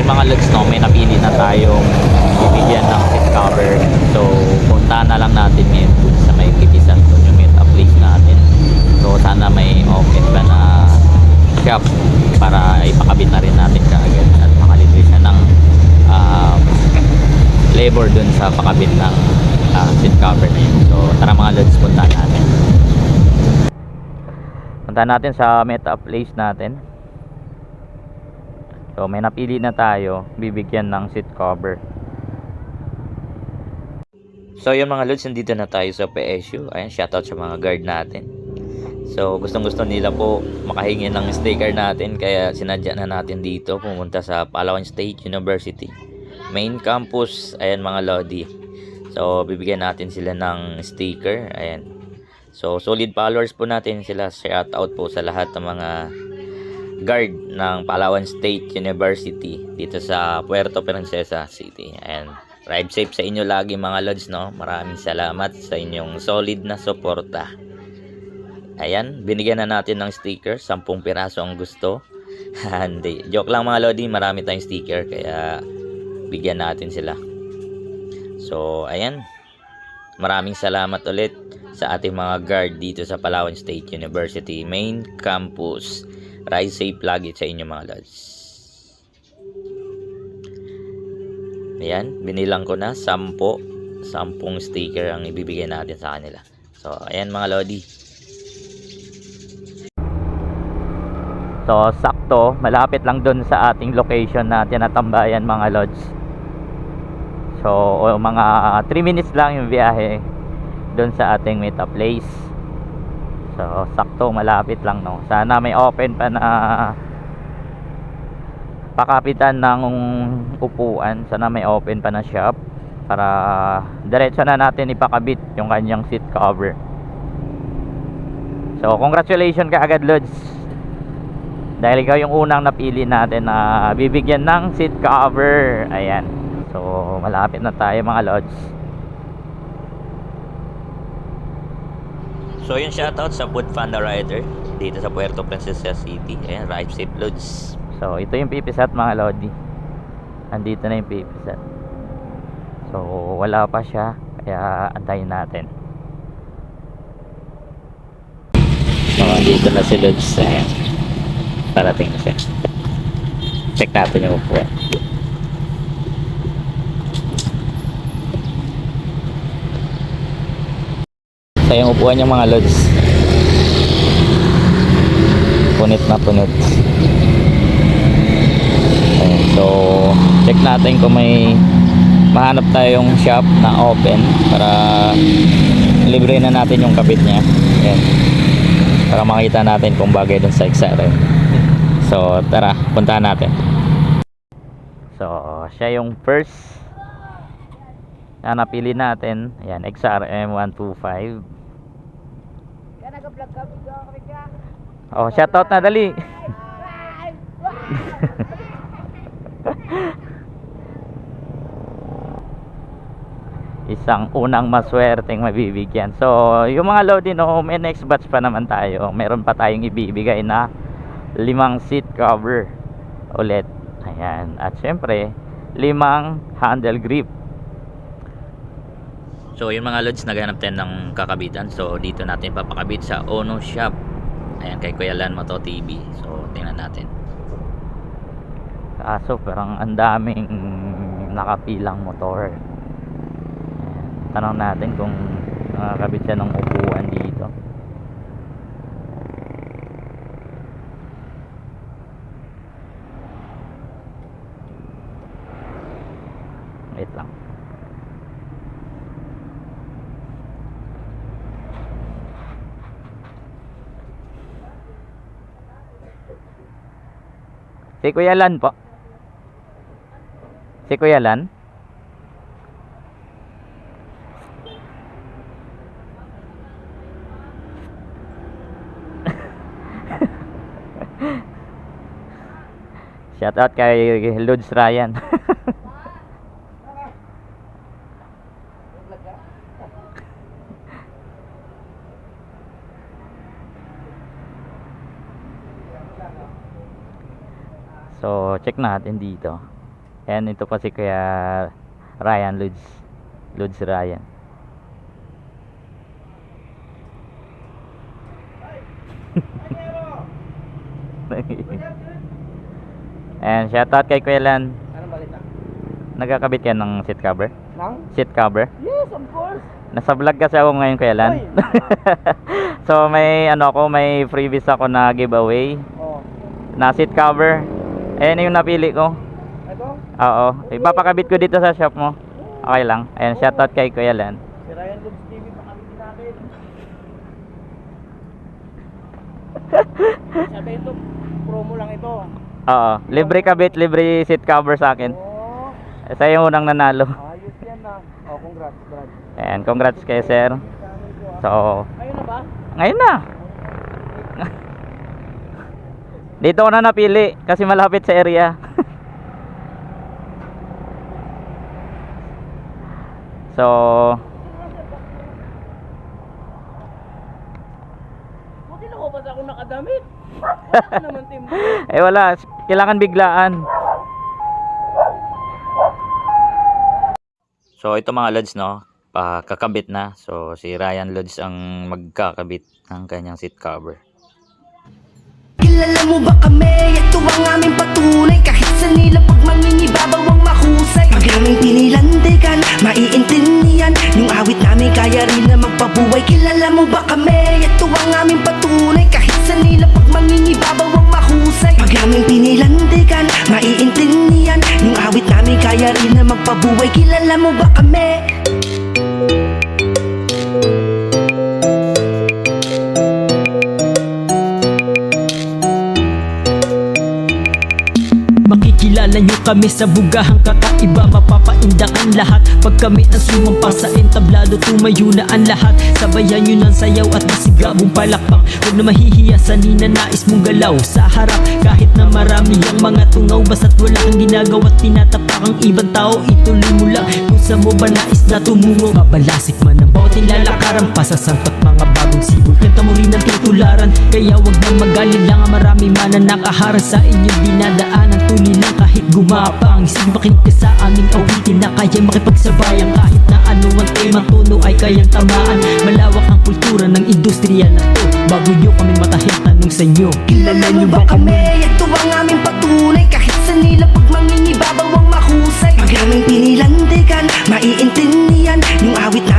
Yung mga lods no, may napili na tayong bibigyan ng seat cover. So, punta na lang natin ngayon dun sa may kibisan doon yung meet up place natin. So, sana may open pa na shop para ipakabit na rin natin kaagad at makalibre siya ng um, labor dun sa pakabit ng ah, seat cover na yun. So, tara mga lods, punta natin. Punta natin sa meet up place natin. So may napili na tayo, bibigyan ng seat cover. So yun mga lods, nandito na tayo sa PSU. Ayan, shoutout sa mga guard natin. So gustong gusto nila po makahingi ng sticker natin kaya sinadya na natin dito pumunta sa Palawan State University. Main campus, ayan mga lodi. So bibigyan natin sila ng sticker, ayan. So solid followers po natin sila. Shoutout po sa lahat ng mga guard ng Palawan State University dito sa Puerto Princesa City. And ride safe sa inyo lagi mga lods, no? Maraming salamat sa inyong solid na suporta. Ayan, binigyan na natin ng sticker, 10 piraso ang gusto. Hindi, joke lang mga lodi, marami tayong sticker kaya bigyan natin sila. So, ayan. Maraming salamat ulit sa ating mga guard dito sa Palawan State University Main Campus. Ride safe lagi sa inyo mga lods. Ayan, binilang ko na 10 10 sticker ang ibibigay natin sa kanila. So, ayan mga lodi. So, sakto, malapit lang dun sa ating location na tinatambayan mga lods. So, mga 3 minutes lang yung biyahe dun sa ating meet up place. So, sakto, malapit lang, no. Sana may open pa na pakapitan ng upuan. Sana may open pa na shop para diretso na natin ipakabit yung kanyang seat cover. So, congratulations ka agad, Lods. Dahil ikaw yung unang napili natin na bibigyan ng seat cover. Ayan. So, malapit na tayo mga Lods. So yun shoutout sa Food Panda Rider dito sa Puerto Princesa City. Ayan, Ride Safe Loads. So ito yung pipisat mga Lodi. Andito na yung pipisat. So wala pa siya kaya antayin natin. So andito na si Lods. Ayan. Parating na siya. Check natin yung upuan. So yung upuan niya mga lods. Punit na punit. Ayan, so check natin kung may mahanap tayong shop na open para libre na natin yung kabit niya. Ayan. Para makita natin kung bagay dun sa XRM. So tara, puntahan natin. So siya yung first na napili natin. Ayan, XRM 125. Nag-vlog kami ka. Oh, shoutout na dali. Isang unang maswerteng mabibigyan. So, yung mga Lodi, no, may next batch pa naman tayo. Meron pa tayong ibibigay na limang seat cover ulit. Ayan. At syempre, limang handle grip. So, yung mga lods, naghanap tayo ng kakabitan. So, dito natin papakabit sa Ono Shop. Ayan, kay Kuya Lan Moto TV. So, tingnan natin. Kaso, parang ang daming nakapilang motor. Tanong natin kung nakakabit siya ng upuan dito. Wait lang. Si Kuya Lan po. Si Kuya Lan. Shout out kay Lods Ryan. so, check natin dito. Ayan, ito pa si Kuya Ryan Ludes. Ludes Ryan. Ayan, shoutout kay Kuya Lan. Anong balita? Nagkakabit ka ng seat cover? Nang? Seat cover? Yes, of course. Nasa vlog kasi ako ngayon Kuya Lan. So may ano ako, may freebies ako na giveaway Oh. na seat cover. Ayan yung napili ko. Ito? Oo. Ipapakabit ko dito sa shop mo. Okay lang. Ayan, shoutout kay Kuya Lan. Si Ryan Lubs TV, pakamitin natin. Sabi ito, promo lang ito. Oo. Libre kabit, libre seat cover sa akin. Oh, Sa yung unang nanalo. ayos yan na. Oh, congrats, Brad. Ayan, congrats kay sir. So, Ayun na ba? ngayon na. Dito ko na napili kasi malapit sa area. so, Buti lang ba ako nakadamit? Wala ka naman, Tim. eh wala, kailangan biglaan. So ito mga lods no, pa kakabit na. So si Ryan Lods ang magkakabit ng kanyang seat cover. Kilala mo ba kami? Ito ang aming patunay. Kahit sa nila pag mangingibabaw ang mahusay. Pag aming pinilandigan, maiintindihan. Yung awit namin kaya rin na magpabuhay. Kilala mo ba kami? Ito ang aming patunay. Kahit sa nila pag mangingibabaw ang mahusay. Pag aming pinilandigan, maiintindihan. Yung awit namin kaya rin na magpabuhay. Kilala mo ba kami? Nyo kami sa bugahang kakaiba Mapapaindak ang lahat. Pag kami ang sumampa sa entablado Tumayo na ang lahat. Sabayan nyo ng sayaw at masigabong palakpak. Huwag na mahihiya sa ninanais mong galaw Sa harap. Kahit na marami ang mga tungaw Basta't wala kang ginagawa at tinatapak ang ibang tao Ituloy mo lang kung sa mo ba nais na tumungo. Kabalasik man ang bawat nilalakaran Pasasangkat mga bagong sibol. Kanta mo rin ang titularan Kaya wag na magaling lang. Ang marami man ang nakaharang sa inyong dinadaanan Tuloy lang kahit gumapang Sige makinig ka sa aming awitin na kaya makipagsabayan Kahit na ano tema tono ay kayang tamaan. Malawak ang kultura ng industriya na to. Bago nyo kami matahit tanong sa inyo. Kilala nyo ba kami? Ito ang aming patunay. Kahit sa nila pag mangingibabaw ang mahusay. Pag aming pinilandigan, maiintindihan. Yung awit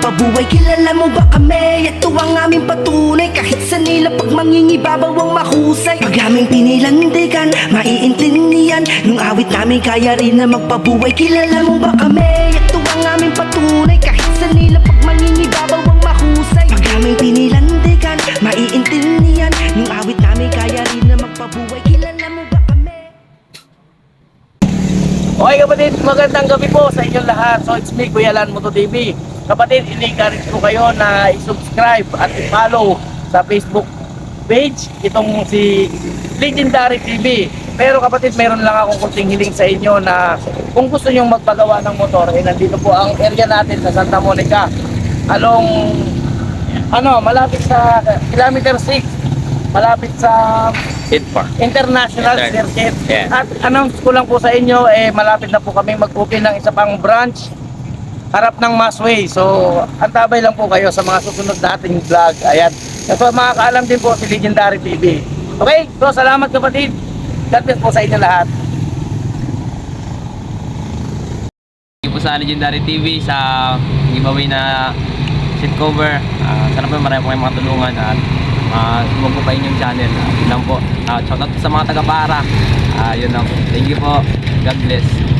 magpabuhay Kilala mo ba kami? Ito ang aming patunay Kahit sa nila pag mangingibabaw ang mahusay Pag aming pinilandigan, maiintindihan Yung awit namin kaya rin na magpabuhay Kilala mo ba kami? Ito ang aming patunay Kahit sa nila pag mangingibabaw ang mahusay Pag aming pinilandigan, maiintindihan Yung awit namin kaya rin na magpabuhay Kilala mo ba kami? Okay kapatid, magandang gabi po sa inyong lahat. So it's me, Kuya Lan Moto TV. Kapatid, ini-encourage ko kayo na i-subscribe at i-follow sa Facebook page itong si Legendary TV. Pero kapatid, meron lang akong kunting hiling sa inyo na kung gusto nyong magpagawa ng motor, eh nandito po ang area natin sa Santa Monica. Along, ano, malapit sa kilometer 6, malapit sa park. International Inter- Circuit. Yeah. At announce ko lang po sa inyo, eh, malapit na po kami mag-open ng isa pang branch harap ng Masway. So, antabay lang po kayo sa mga susunod nating vlog. Ayan. Ito, makakaalam din po si Legendary TV. Okay? So, salamat kapatid. God bless po sa inyo lahat. Thank you po sa Legendary TV sa giveaway na seat cover. Ah, sana po marami po kayong mga tulungan at uh, tumog po pa inyong channel. Uh, yun lang po. Uh, shoutout po sa mga taga-para. Ah, yun lang po. Thank you po. God bless.